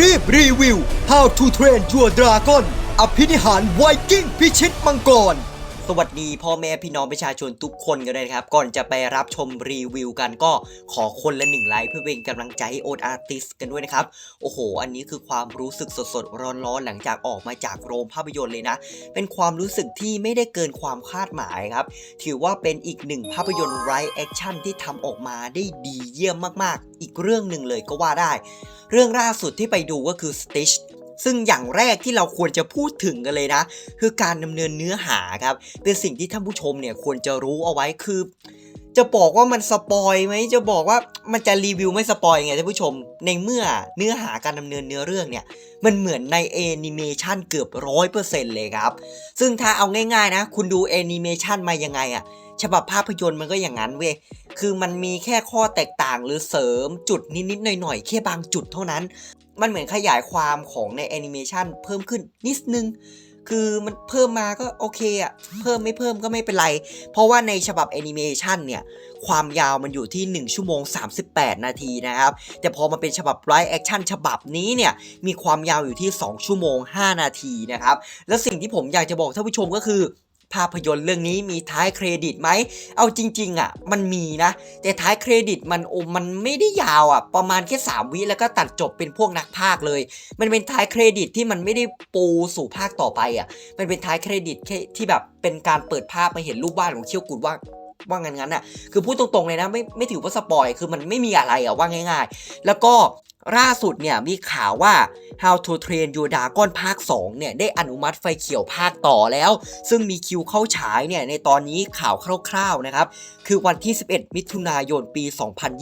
รีบรีวิว How to Train Your Dragon อภินิหารไวกิ้งพิชิตมังกร สวัสดีพ่อแม่พี่น้องประชาชนทุกคนกันเลยครับ ก่อนจะไปรับชมรีวิวกันก็ขอคนละหนึ่งไลค์เพื่อเป็นกำลังใจให้โอดอาร์ติสกันด้วยนะครับ โอ้โห อันนี้คือความรู้สึกสดๆ ร้อนๆ หลังจากออกมาจากโรงภาพยนตร์เลยนะ เป็นความรู้สึกที่ไม่ได้เกินความคาดหมายครับ ถือว่าเป็นอีกหนึ่งภาพยนตร์ไรแอคชั่นที่ทำออกมาได้ดีเยี่ยมมากๆ อีกเรื่องหนึ่งเลยก็ว่าได้ เรื่องล่าสุดที่ไปดูก็คือ Stitch ซึ่งอย่างแรกที่เราควรจะพูดถึงกันเลยนะ คือการดำเนินเนื้อหาครับเป็นสิ่งที่ท่านผู้ชมเนี่ยควรจะรู้เอาไว้คือ จะบอกว่ามันสปอยไหมจะบอกว่ามันจะรีวิวไม่สปอยไงท่านผู้ชม ในเมื่อเนื้อหาการดำเนินเนื้อเรื่องเนี่ยมันเหมือนในแอนิเมชันเกือบร้อยเปอร์เซ็นต์เลยครับ ซึ่งถ้าเอาง่ายๆนะ คุณดูแอนิเมชันมายังไงอะฉบับภาพยนตร์มันก็อย่างนั้นเว้ย คือมันมีแค่ข้อแตกต่างหรือเสริมจุดนิดๆหน่อยๆแค่บางจุดเท่านั้น มันเหมือนขยายความของในแอนิเมชันเพิ่มขึ้นนิดนึง คือมันเพิ่มมาก็โอเคอะเพิ่มไม่เพิ่มก็ไม่เป็นไร เพราะว่าในฉบับแอนิเมชันเนี่ย ความยาวมันอยู่ที่ 1 ชั่วโมง 38 นาทีนะครับ แต่พอมาเป็นฉบับไ i แอคชั่นฉบับนี้เนี่ย มีความยาวอยู่ที่ 2 ชั่วโมง 5 นาทีนะครับ แล้วสิ่งที่ผมอยากจะบอกท่านผู้ชมก็คือ ภาพยนตร์เรื่องนี้มีท้ายเครดิตไหม เอาจริงๆอะ มันมีนะ แต่ท้ายเครดิตมันโอมันไม่ได้ยาวอะ ประมาณแค่3วิแล้วก็ตัดจบเป็นพวกนักพากย์เลย มันเป็นท้ายเครดิตที่มันไม่ได้ปูสู่ภาคต่อไปอะ มันเป็นท้ายเครดิตแค่ที่แบบเป็นการเปิดภาพมาเห็นรูปวาดของเคียวกุดว่า ว่างั้นงั้นอะคือพูดตรงๆเลยนะไม่ไม่ถือว่าสปอยคือมันไม่มีอะไรอะว่าง่าย ๆ แล้วก็ล่าสุดเนี่ยมีข่าวว่า How to Train Your Dragon ภาค 2 เนี่ย ได้อนุมัติไฟเขียวภาคต่อแล้ว ซึ่งมีคิวเข้าฉายเนี่ย ในตอนนี้ข่าวคร่าวๆนะครับ คือวันที่ 11 มิถุนายนปี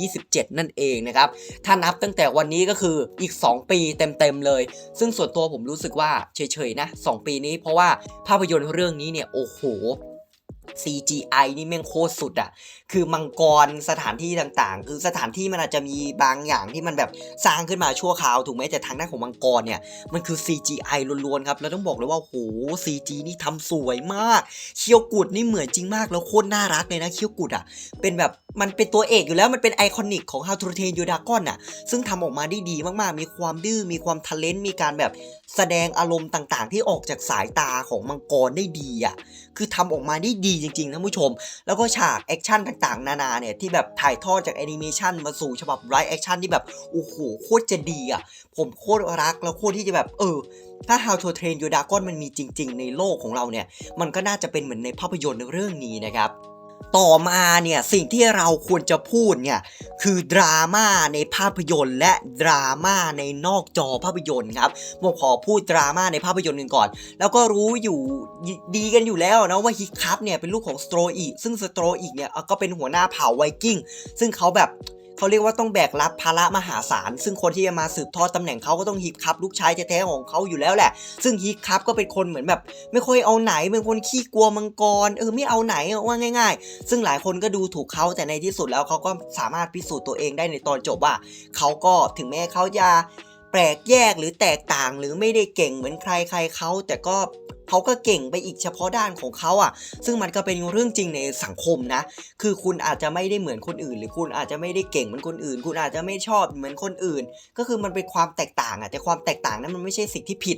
2027 นั่นเองนะครับ ถ้านับตั้งแต่วันนี้ก็คืออีก 2 ปีเต็มๆเลย ซึ่งส่วนตัวผมรู้สึกว่าเฉยๆนะ 2 ปีนี้เพราะว่าภาพยนตร์เรื่องนี้เนี่ย โอ้โห CGI นี่แม่งโคตรสุดอะคือมังกรสถานที่ต่างๆ คือสถานที่มันอาจจะมีบางอย่างที่มันแบบสร้างขึ้นมาชั่วคราวถูกไหมแต่ทางด้านของมังกรเนี่ย มันคือ CGI ล้วนๆครับ แล้วต้องบอกเลยว่าโห CG นี่ทำสวยมาก เคียวกุดนี่เหมือนจริงมากแล้วโคตรน่ารักเลยนะเคียวกุดอะเป็นแบบมันเป็นตัวเอกอยู่แล้วมันเป็นไอคอนิกของ How to Train Your Dragon อะซึ่งทำออกมาได้ดีมากๆ มีความดื้อ มีความทะเลนมีการแบบแสดงอารมณ์ต่างๆ ที่ออกจากสายตาของมังกรได้ดีอะคือทำออกมาได้ดีจริงๆท่านผู้ชม แล้วก็ฉากแอคชั่นต่างๆ นานาเนี่ยที่แบบถ่ายทอดจากแอนิเมชันมาสู่ฉบับไ i ฟ์แอคชั่นที่แบบโอ้โหโคตรจะดีอะ ผมโคตรรักแล้วโคตรที่จะแบบเออถ้า How to Train Your Dragon มันมีจริง ๆ ในโลกของเราเนี่ย มันก็น่าจะเป็นเหมือนในภาพยนตร์เรื่องนี้นะครับ ต่อมาเนี่ยสิ่งที่เราควรจะพูดเนี่ยคือดราม่าในภาพยนตร์ และดราม่าในนอกจอภาพยนตร์ครับผมขอพูดดราม่าในภาพยนตร์กันก่อน แล้วก็รู้อยู่ดีกันอยู่แล้วนะว่าฮิคัพเนี่ยเป็นลูกของสโตรอีซึ่งสโตรอีเนี่ยก็เป็นหัวหน้าเผ่าไวกิ้งซึ่งเขาแบบ เขาเรียกว่าต้องแบกรับภาระมหาศาล ซึ่งคนที่จะมาสืบทอดตำแหน่งเขาก็ต้องฮิปคัพลูกชายแท้ๆของเขาอยู่แล้วแหละ ซึ่งฮิปคัพก็เป็นคนเหมือนแบบ ไม่ค่อยเอาไหนเป็นคนขี้กลัวมังกรเออไม่เอาไหนว่าง่าย ๆ ซึ่งหลายคนก็ดูถูกเขาแต่ในที่สุดแล้วเขาก็สามารถพิสูจน์ตัวเองได้ในตอนจบว่าเขาก็ถึงแม้เขาจะแปลกแยกหรือแตกต่างหรือไม่ได้เก่งเหมือนใครใครเขาแต่ก็เขาก็เก่งไปอีกเฉพาะด้านของเขาอะ ซึ่งมันก็เป็นเรื่องจริงในสังคมนะ คือคุณอาจจะไม่ได้เหมือนคนอื่น หรือคุณอาจจะไม่ได้เก่งเหมือนคนอื่น คุณอาจจะไม่ชอบเหมือนคนอื่น ก็คือมันเป็นความแตกต่างอะแต่ความแตกต่างนั้นมันไม่ใช่สิ่งที่ผิด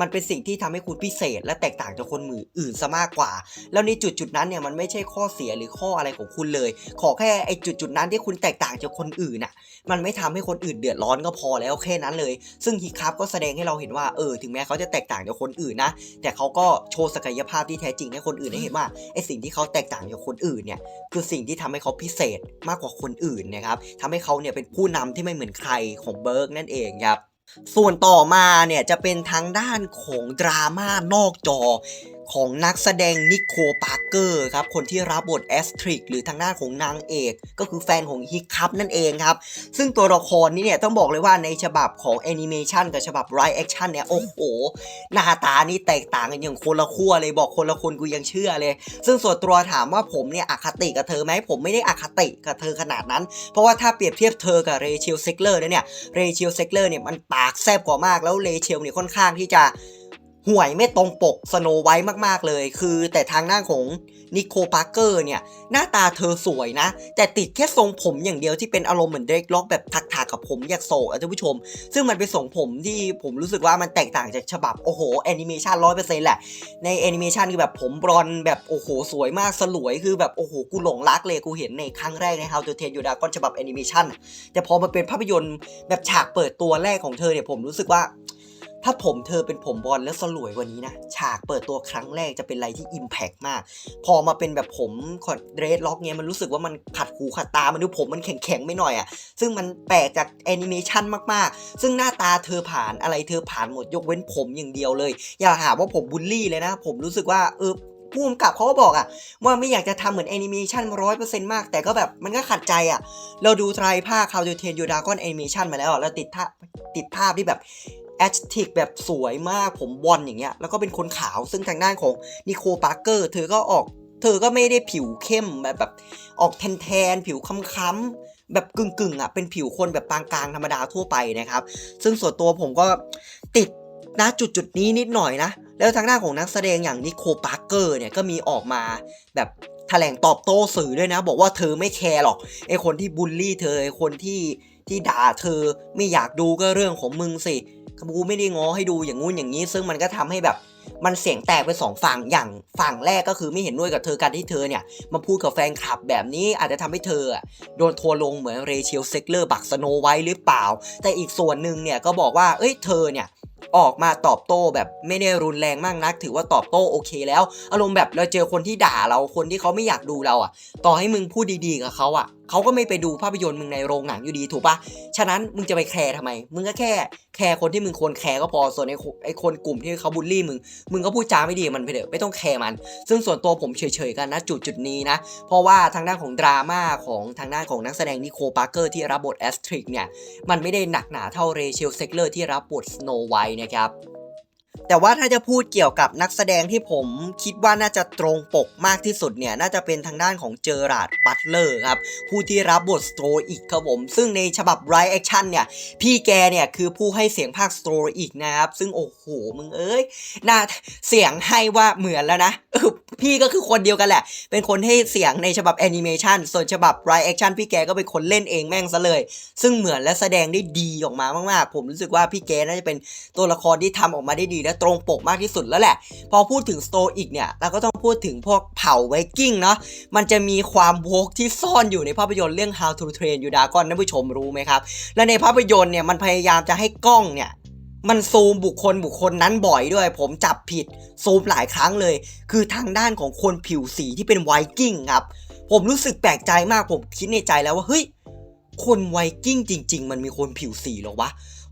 มันเป็นสิ่งที่ทำให้คุณพิเศษ และแตกต่างจากคนมืออื่นซะมากกว่า แล้วในจุดจุดนั้นเนี่ยมันไม่ใช่ข้อเสียหรือข้ออะไรของคุณเลย ขอแค่ไอ้จุดจุดนั้นที่คุณแตกต่างจากคนอื่นอะ มันไม่ทำให้คนอื่นเดือดร้อนก็พอแล้วแค่นั้นเลย ซึ่งฮิคับก็แสดงให้เราเห็นว่าเออถึงแม้เขาจะแตกต่างจากคนอื่นนะแต่เขาก็โชว์ศักยภาพที่แท้จริงให้คนอื่นได้เห็นว่าไอสิ่งที่เขาแตกต่างจากคนอื่นเนี่ยคือสิ่งที่ทำให้เขาพิเศษมากกว่าคนอื่นนะครับทำให้เขาเนี่ยเป็นผู้นำที่ไม่เหมือนใครของเบิร์กนั่นเองครับส่วนต่อมาเนี่ยจะเป็นทางด้านของดราม่านอกจอ ของนักแสดงนิโคลปาร์เกอร์ครับคนที่รับบทแอสทริกหรือทางด้านของนางเอก ก็คือแฟนของฮิกคัพนั่นเองครับ ซึ่งตัวละครนี้เนี่ยต้องบอกเลยว่าในฉบับของแอนิเมชันกับฉบับไรแอคชั่นเนี่ยโอ้โหหน้าตานี่แตกต่างกันอย่างคนละขั้วเลยบอกคนละคนกูยังเชื่อเลย ซึ่งส่วนตัวถามว่าผมเนี่ยอคติกับเธอไหมผมไม่ได้อคติกับเธอขนาดนั้น เพราะว่าถ้าเปรียบเทียบเธอกับเรเชลเซกเลอร์เนี่ยเรเชลเซกเลอร์เนี่ยมันปากแซบกว่ามากแล้วเรเชลเนี่ยค่อนข้างที่จะ ห่วยไม่ตรงปกสโนไวท์มากๆเลย คือ แต่ทางหน้าของนิโคปาร์เกอร์เนี่ย หน้าตาเธอสวยนะ แต่ติดแค่ทรงผมอย่างเดียวที่เป็นอารมณ์เหมือนเดรกล็อกแบบถักๆกับผมอยากโศกท่านผู้ชม ซึ่งมันเป็นทรงผมที่ผมรู้สึกว่ามันแตกต่างจากฉบับ โอ้โหแอนิเมชันร้อยเปอร์เซ็นต์แหละ ในแอนิเมชันคือแบบผมบลอนแบบโอ้โหสวยมากสลวยคือแบบโอ้โหกูหลงรักเลยกูเห็นในครั้งแรกใน How to Train Your Dragon ฉบับแอนิเมชันแต่พอมาเป็นภาพยนตร์แบบฉากเปิดตัวแรกของเธอเนี่ยผมรู้สึกว่า ถ้าผมเธอเป็นผมบอลแล้วสลวยกว่านี้นะ ฉากเปิดตัวครั้งแรกจะเป็นอะไรที่อิมแพกมาก พอมาเป็นแบบผมคอนเดรสล็อกเนี่ยมันรู้สึกว่ามันขัดหูขัดตา มันดูผมมันแข็งๆ ไม่หน่อยอะ่ะ ซึ่งมันแปลกจากแอนิเมชันมากๆ ซึ่งหน้าตาเธอผ่านอะไรเธอผ่านหมดยกเว้นผมอย่างเดียวเลย อย่าหาว่าผมบูลลี่เลยนะ ผมรู้สึกว่าเออผู้กำกับเขาก็บอกอะว่าไม่อยากจะทำเหมือนแอนิเมชันร้อยเปอร์เซ็นต์มาก แต่ก็แบบมันก็ขัดใจอะเราดูไตรภาค How to Train Your Dragon Animation มาแล้วอะแล้วติดท่าติดภาพที่แบบ แอสติกแบบสวยมากผมบอลอย่างเงี้ยแล้วก็เป็นคนขาวซึ่งทางด้านของนิโคปาร์เกอร์เธอก็ออก เธอก็ไม่ได้ผิวเข้มแบบแบบออกแทนๆผิวค้ำๆแบบกึ่งๆอะเป็นผิวคนแบบปานกลางธรรมดาทั่วไปนะครับ ซึ่งส่วนตัวผมก็ติดนะจุดจุดนี้นิดหน่อยนะ แล้วทางด้านของนักแสดงอย่างนิโคปาร์เกอร์เนี่ยก็มีออกมาแบบ แถลงตอบโต้สื่อด้วยนะ บอกว่าเธอไม่แคร์หรอกไอคนที่บูลลี่เธอไอคนที่ที่ด่าเธอไม่อยากดูก็เรื่องของมึงสิกูไม่ได้ง้อให้ดูอย่างงู้นอย่างนี้ ซึ่งมันก็ทำให้แบบมันเสียงแตกไปสองฝั่งอย่างฝั่งแรกก็คือไม่เห็นด้วยกับเธอการที่เธอเนี่ยมาพูดกับแฟนคลับแบบนี้อาจจะทำให้เธอโดนทัวร์ลงเหมือนเรเชลเซกเลอร์บักสโนไว้หรือเปล่า แต่อีกส่วนหนึ่งเนี่ยก็บอกว่าเอ้ยเธอเนี่ย ออกมาตอบโต้แบบไม่ได้รุนแรงมากนัก ถือว่าตอบโต้โอเคแล้ว อารมณ์แบบเราเจอคนที่ด่าเราคนที่เขาไม่อยากดูเราอะ ต่อให้มึงพูดดีๆกับเขาอะ เขาก็ไม่ไปดูภาพยนตร์มึงในโรงหนังอยู่ดีถูกปะฉะนั้นมึงจะไปแคร์ทำไม มึงก็แค่แคร์คนที่มึงควรแคร์ก็พอ ส่วนไอ้คนไอ้คนกลุ่มที่เขาบูลลี่มึง มึงก็พูดจาไม่ดีมันไปเถอะ ไม่ต้องแคร์มัน ซึ่งส่วนตัวผมเฉยๆกันนะจุดจุดนี้นะ เพราะว่าทางด้านของดราม่าของทางด้านของนักแสดงนิโคปาร์เกอร์ที่รับบทแอสทริกเนี่ย มันไม่ได้หนักหนาเท่าเรเชลเซกเลอร์ที่รับบทสโนไวท์นะครับ แต่ว่าถ้าจะพูดเกี่ยวกับนักแสดงที่ผมคิดว่าน่าจะตรงปกมากที่สุดเนี่ยน่าจะเป็นทางด้านของเจอราร์ดบัตเลอร์ครับผู้ที่รับบทสโตรอีกครับผมซึ่งในฉบับไรแอคชั่นเนี่ยพี่แกเนี่ยคือผู้ให้เสียงภาคสโตรอีกนะครับซึ่งโอ้โหมึงเอ้ยน่าเสียงให้ว่าเหมือนแล้วนะ พี่ก็คือคนเดียวกันแหละ เป็นคนให้เสียงในฉบับแอนิเมชันส่วนฉบับไรแอคชั่นพี่แกก็เป็นคนเล่นเองแม่งซะเลย ซึ่งเหมือนและแสดงได้ดีออกมามากๆ ผมรู้สึกว่าพี่แกน่าจะเป็นตัวละครที่ทำออกมาได้ดีและตรงปกมากที่สุดแล้วแหละ พอพูดถึงสโตอีกเนี่ยเราก็ต้องพูดถึงพวกเผ่าไวกิ้งเนาะ มันจะมีความโวกที่ซ่อนอยู่ในภาพยนตร์เรื่อง How to Train Your Dragon ท่านผู้ชมรู้ไหมครับ และในภาพยนตร์เนี่ยมันพยายามจะให้กล้องเนี่ย มันซูมบุคคลบุคคลนั้นบ่อยด้วย ผมจับผิดซูมหลายครั้งเลย คือทางด้านของคนผิวสีที่เป็นไวกิ้งครับ ผมรู้สึกแปลกใจมากผมคิดในใจแล้วว่าเฮ้ยคนไวกิ้งจริง ๆ มันมีคนผิวสีหรอวะ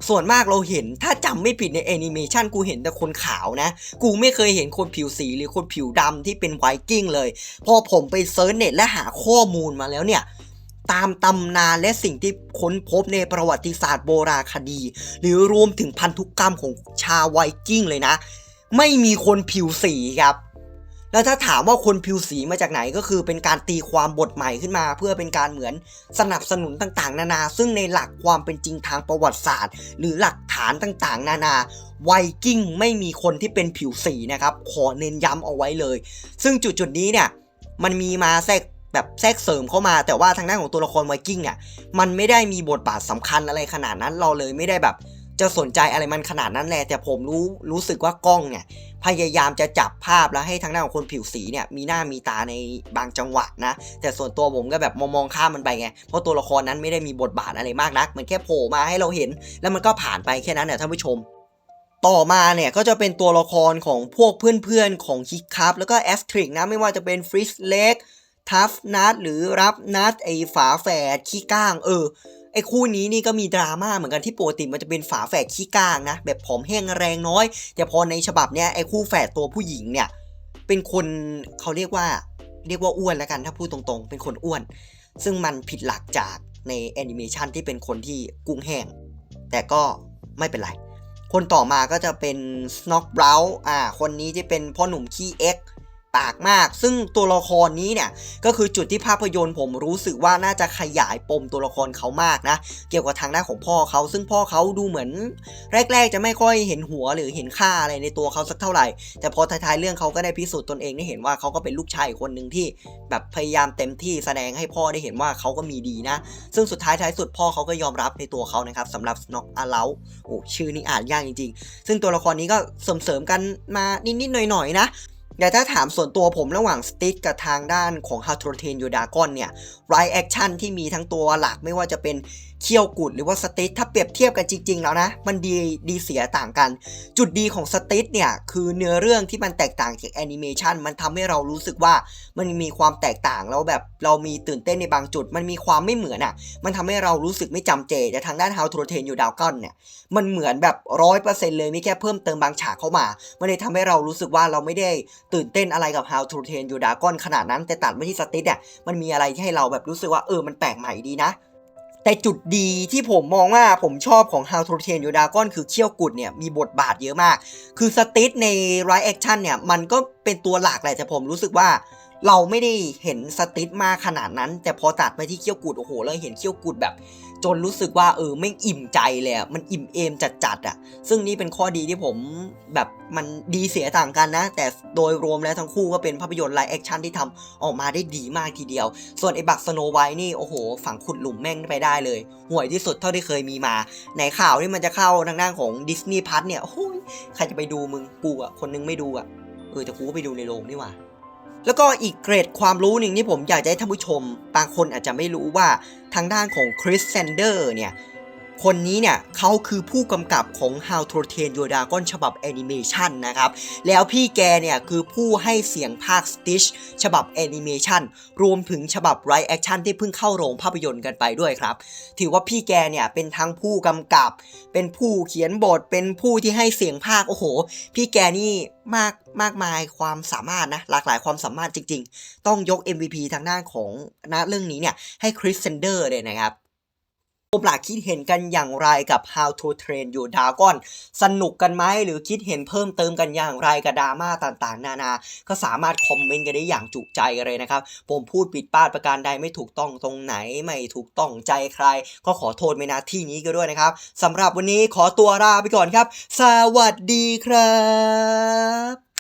ส่วนมากเราเห็นถ้าจำไม่ผิดในแอนิเมชันกูเห็นแต่คนขาวนะ กูไม่เคยเห็นคนผิวสีหรือคนผิวดำที่เป็นไวกิ้งเลย พอผมไปเซิร์ชเน็ตและหาข้อมูลมาแล้วเนี่ย ตามตำนานและสิ่งที่ค้นพบในประวัติศาสตร์โบราณคดี หรือรวมถึงพันธุกรรมของชาวไวกิ้งเลยนะ ไม่มีคนผิวสีครับ แล้วถ้าถามว่าคนผิวสีมาจากไหนก็คือเป็นการตีความบทใหม่ขึ้นมา เพื่อเป็นการเหมือนสนับสนุนต่างๆ นานา ซึ่งในหลักความเป็นจริงทางประวัติศาสตร์ หรือหลักฐานต่างๆ นานาไวกิ้งไม่มีคนที่เป็นผิวสีนะครับ ขอเน้นย้ำเอาไว้เลย ซึ่งจุดๆนี้เนี่ยมันมีมาแทรก แบบแทรกเสริมเข้ามา แต่ว่าทางด้านของตัวละครไวกิ้งเนี่ยมันไม่ได้มีบทบาทสำคัญอะไรขนาดนั้นเราเลยไม่ได้แบบจะสนใจอะไรมันขนาดนั้นแหละแต่ผมรู้รู้สึกว่ากล้องเนี่ยพยายามจะจับภาพแล้วให้ทางด้านของคนผิวสีเนี่ยมีหน้ามีตาในบางจังหวะนะ แต่ส่วนตัวผมก็แบบมองมองข้ามมันไปไงเพราะตัวละครนั้นไม่ได้มีบทบาทอะไรมากนัก มันแค่โผล่มาให้เราเห็น แล้วมันก็ผ่านไปแค่นั้นนะท่านผู้ชม ต่อมาเนี่ยก็จะเป็นตัวละครของพวกเพื่อนๆของคิกคัพแล้วก็แอสทริกนะไม่ว่าจะเป็นฟริสเล็ก ทัฟนัทหรือรับนัทไอฝาแฝดขี้ก้าง เออไอคู่นี้นี่ก็มีดราม่าเหมือนกันที่ปกติมันจะเป็นฝาแฝดขี้ก้างนะ แบบผอมแห้งแรงน้อย แต่พอในฉบับเนี้ยไอคู่แฝดตัวผู้หญิงเนี่ยเป็นคนเขาเรียกว่าเรียกว่าอ้วนแล้วกันถ้าพูดตรงๆ เป็นคนอ้วน ซึ่งมันผิดหลักจากในแอนิเมชันที่เป็นคนที่กุ้งแห้ง แต่ก็ไม่เป็นไร คนต่อมาก็จะเป็น Snock b r o w อ่า คนนี้ที่เป็นพ่อหนุ่มขี้เอ็กากมาก ซึ่งตัวละครนี้เนี่ยก็คือจุดที่ภาพยนตร์ผมรู้สึกว่าน่าจะขยายปมตัวละครเขามากนะ เกี่ยวกับทางด้านของพ่อเขาซึ่งพ่อเขาดูเหมือน แรก ๆ จะไม่ค่อยเห็นหัวหรือเห็นค่าอะไรในตัวเขาสักเท่าไหร่ แต่พอท้ายๆเรื่องเขาก็ได้พิสูจน์ตนเองได้เห็นว่าเขาก็เป็นลูกชายคนหนึ่งที่ แบบพยายามเต็มที่แสดงให้พ่อได้เห็นว่าเขาก็มีดีนะ ซึ่งสุดท้ายท้ายสุดพ่อเขาก็ยอมรับในตัวเขานะครับสำหรับน็อกอาเลาโอ้ชื่อนี่อ่านยากจริงๆ ซึ่งตัวละครนี้ก็เสริมๆกันมานิดๆหน่อยๆนะ แต่ถ้าถามส่วนตัวผมระหว่างสติ๊กกับทางด้านของ How to Train Your Dragon เนี่ยไรแอคชั่นที่มีทั้งตัวหลักไม่ว่าจะเป็นเคี่ยวกุดหรือว่าสติ๊กถ้าเปรียบเทียบกันจริง ๆ แล้วนะ มันดีดีเสียต่างกัน จุดดีของสติ๊กเนี่ยคือเนื้อเรื่องที่มันแตกต่างจากแอนิเมชันมันทำให้เรารู้สึกว่ามันมีความแตกต่างแล้วแบบเรามีตื่นเต้นในบางจุด มันมีความไม่เหมือนอะ มันทำให้เรารู้สึกไม่จำเจแต่ทางด้าน How to Train Your Dragon เนี่ยมันเหมือนแบบร้อยเปอร์เซ็นต์เลยไม่แค่เพิ่มเติมบางฉากเข้ามามันเลยทำให้เรารู้สึกว่าเราไม่ได้ตื่นเต้นอะไรกับ How to Train Your Dragon ขนาดนั้นแต่ตัดมาที่สติ๊กเนี่ยมันมีอะไรที่ให้เราแบบรู้สึกว่าเออมันแปลกใหม่ดีนะ แต่จุดดีที่ผมมองว่าผมชอบของ How to Train Your Dragon คือเคี่ยวกุดเนี่ยมีบทบาทเยอะมาก คือสติสในร้ายแอคชั่นเนี่ยมันก็เป็นตัวหลักแหละแต่ผมรู้สึกว่าเราไม่ได้เห็นสติสมากขนาดนั้น แต่พอตัดไปที่เคี่ยวกุดโอ้โหเราเห็นเคี่ยวกุดแบบ จนรู้สึกว่าเออไม่อิ่มใจเลยอะมันอิ่มเอมจัดๆอะซึ่งนี่เป็นข้อดีที่ผมแบบมันดีเสียต่างกันนะ แต่โดยรวมแล้วทั้งคู่ก็เป็นภาพยนตร์ไลฟ์แอคชั่นที่ทำออกมาได้ดีมากทีเดียว ส่วนไอ้บักสโนไวท์นี่โอ้โห ฝังขุดหลุมแม่งไปได้เลยห่วยที่สุดเท่าที่เคยมีมา ในข่าวนี่มันจะเข้าทางด้านของดิสนีย์พัทเนี่ยโอ้ยใครจะไปดูมึงกูอะคนนึงไม่ดูอะเออแต่กูก็ไปดูในโรงนี่หว่า แล้วก็อีกเกรดความรู้หนึ่งที่ผมอยากจะให้ท่านผู้ชม บางคนอาจจะไม่รู้ว่าทางด้านของคริสเซนเดอร์เนี่ย คนนี้เนี่ยเขาคือผู้กำกับของ How to Train Your Dragon ฉบับแอนิเมชันนะครับ แล้วพี่แกเนี่ยคือผู้ให้เสียงภาค Stitch ฉบับแอนิเมชันรวมถึงฉบับไรแอคชั่นที่เพิ่งเข้าโรงภาพยนตร์กันไปด้วยครับ ถือว่าพี่แกเนี่ยเป็นทั้งผู้กำกับ เป็นผู้เขียนบท เป็นผู้ที่ให้เสียงภาค โอ้โห พี่แกนี่มากมากมายความสามารถนะหลากหลายความสามารถจริง ๆ ต้องยก MVP ทางด้านของนะเรื่องนี้เนี่ยให้คริสเซนเดอร์เลยนะครับ ผมหลักคิดเห็นกันอย่างไรกับ How to Train Your Dragon สนุกกันไหมหรือคิดเห็นเพิ่มเติมกันอย่างไรกับดราม่าต่างๆ นานา ก็สามารถคอมเมนต์กันได้อย่างจุใจเลยนะครับ ผมพูดผิดพลาดประการใดไม่ถูกต้องตรงไหนไม่ถูกต้องใจใคร ก็ขอโทษในนาที่นี้ก็ด้วยนะครับสำหรับวันนี้ขอตัวลาไปก่อนครับ สวัสดีครับ